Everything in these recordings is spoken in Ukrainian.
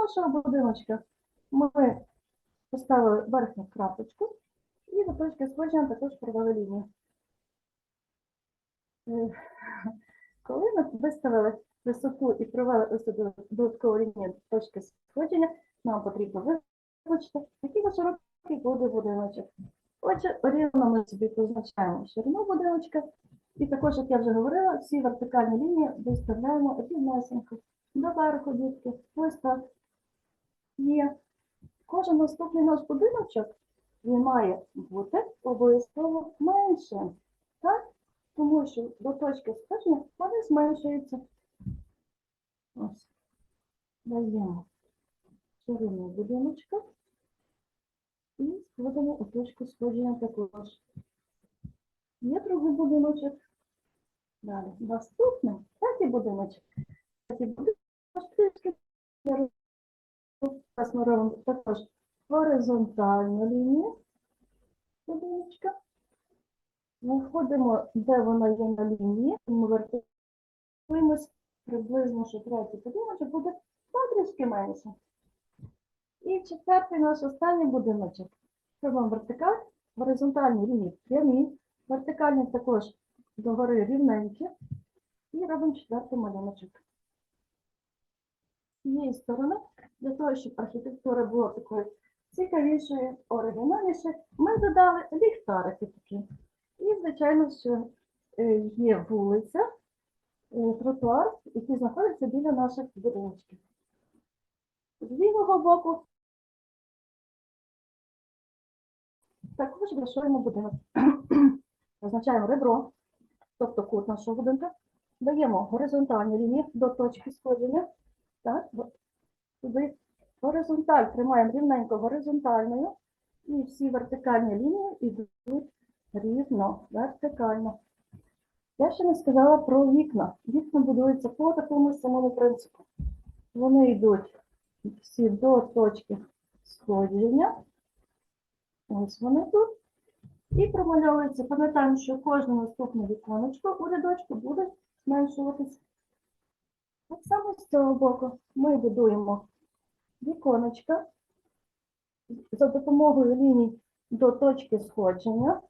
нашого будиночка ми поставили верхню крапочку і до точки сходження також провели лінію. Е, Коли ми виставили висоту і провели ось додаткову лінію до точки сходження, нам потрібно визначити, який високий буде будиночок. Отже, рівно ми собі позначаємо ширину будиночка. І також, як я вже говорила, всі вертикальні лінії виставляємо рівнесенько до верху дітки. Ось так. Є. Кожен наступний наш будиночок має бути обов'язково меншим. Так? Тому що до точки сходження вони зменшуються. Ось. Даємо ширину будиночка. І складемо у точку сходження також. Є другий будиночок. Далі. Наступний третій будиночок. Третій будиночок трішки. Зараз ми робимо також горизонтальну лінію будиночка. Знаходимо, де вона є на лінії, ми вертаємось приблизно, що третій будиночок буде трішки менше. І четвертий наш останній будиночок. Робимо вертикаль, горизонтальні лінії прямі, вертикальні також догори рівненькі. І робимо четвертий малюночок. Цієї сторони, для того, щоб архітектура була такою цікавішою, оригінальнішою, ми додали ліхтарики такі. І, звичайно, що е, є вулиця, е, тротуар, який знаходиться біля наших будиночків. З лівого боку також вишуємо будинок. Позначаємо ребро, тобто кут нашого будинка. Даємо горизонтальні лінії до точки сходження. Так, туди горизонталь тримаємо рівненько горизонтальною. І всі вертикальні лінії йдуть рівно, вертикально. Я ще не сказала про вікна. Вікна будуються по такому самому принципу. Вони йдуть всі до точки сходження. Ось вони тут. І промальовується. Пам'ятаємо, що кожне наступне віконечко у рядочку буде зменшуватися. Так само з цього боку ми будуємо віконечка за допомогою ліній до точки сходження.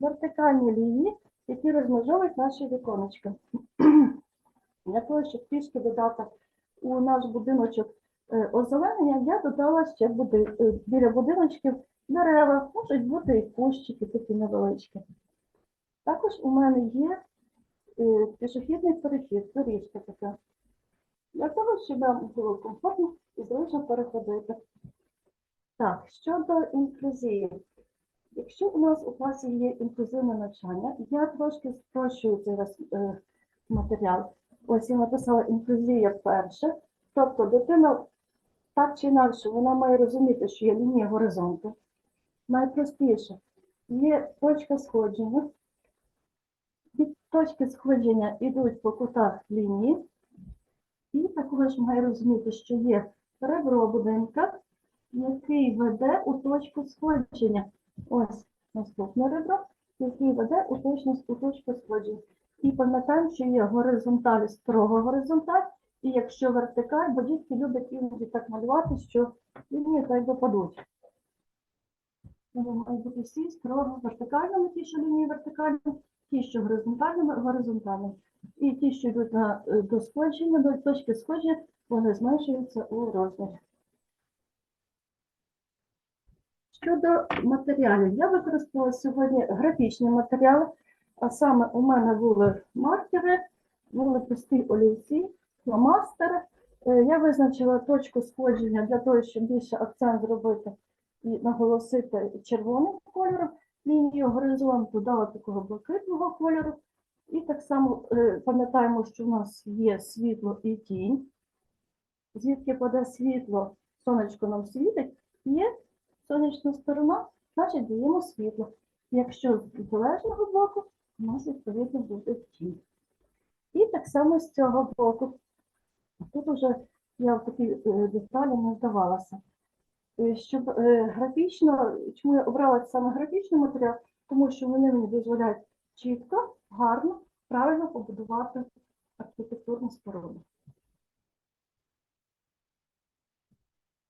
Вертикальні лінії, які розмежовують наші віконечка. Для того, щоб трішки додати у наш будиночок е, озеленення, я додала ще буди- е, біля будиночків дерева, можуть бути і кущики такі невеличкі. Також у мене є пішохідний перехід, доріжка така. Для того, щоб нам було комфортно і зручно переходити. Так, щодо інклюзії. Якщо у нас у класі є інклюзивне навчання, я трошки спрощую цей е, матеріал. Ось я написала інклюзія перше. Тобто дитина так чи інакше, вона має розуміти, що є лінія горизонту. Найпростіше є точка сходження. Від точки сходження йдуть по кутах лінії. І також має розуміти, що є ребро будинка, який веде у точку сходження. Ось наступне ребро, який веде у точність у точку сходження. І пам'ятаємо, що є горизонталь, строго горизонталь, і якщо вертикаль, бо дітки люблять іноді так малювати, що лінії так допадуть. Вони мають бути всі строго вертикальними, ті, що лінії вертикальні, ті, що горизонтальними, горизонтальними. І ті, що йдуть на, е, до сходження, до точки сходження, вони зменшуються у розмірі. Щодо матеріалів, я використала сьогодні графічні матеріали, а саме у мене були маркери, були прості олівці, фломастери. Е, Я визначила точку сходження для того, щоб більше акцент зробити і наголосити червоним кольором. Лінію горизонту дала такого блакитного кольору. І так само е, пам'ятаємо, що в нас є світло і тінь. Звідки паде світло, сонечко нам світить, є сонячна сторона, значить даємо світло. Якщо з протилежного боку, у нас відповідно буде тінь. І так само з цього боку. Тут вже я в такі е, деталі не вдавалася. Е, Щоб е, графічно, чому я обрала саме графічний матеріал, тому що вони мені дозволяють чітко, гарно, правильно побудувати архітектурну споруду.